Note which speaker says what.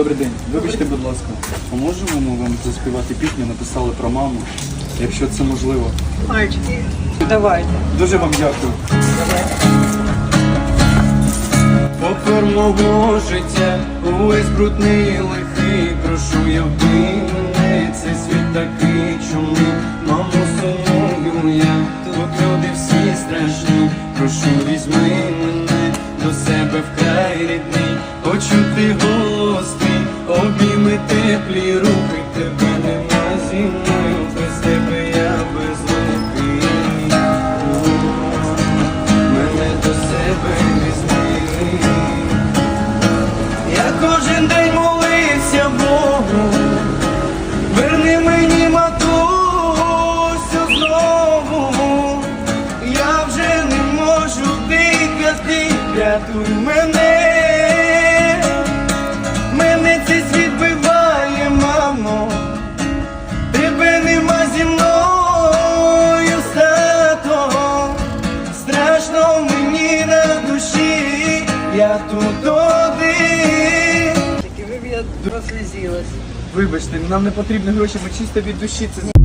Speaker 1: Добрий день. Вибачте, будь ласка, а можемо ми вам заспівати пісню, написали про маму, якщо це можливо.
Speaker 2: Мальчики, давайте.
Speaker 1: Дуже вам дякую. Попер мого життя, увесь брудний лихий, прошу я мене, цей світ такий, чому маму сумую я, тут люди всі страшні, прошу візьми мене до себе вкрай рідний, почути голос обійми теплі руки, тебе нема зі мною, без тебе я безликий. Мене до себе візьми. Я кожен день молився Богу, верни мені матусю знову. Я вже не можу дихати, рятуй. Мене я тут
Speaker 2: ви прослізилась.
Speaker 1: Вибачте, нам не потрібні гроші, ми чисто від душі це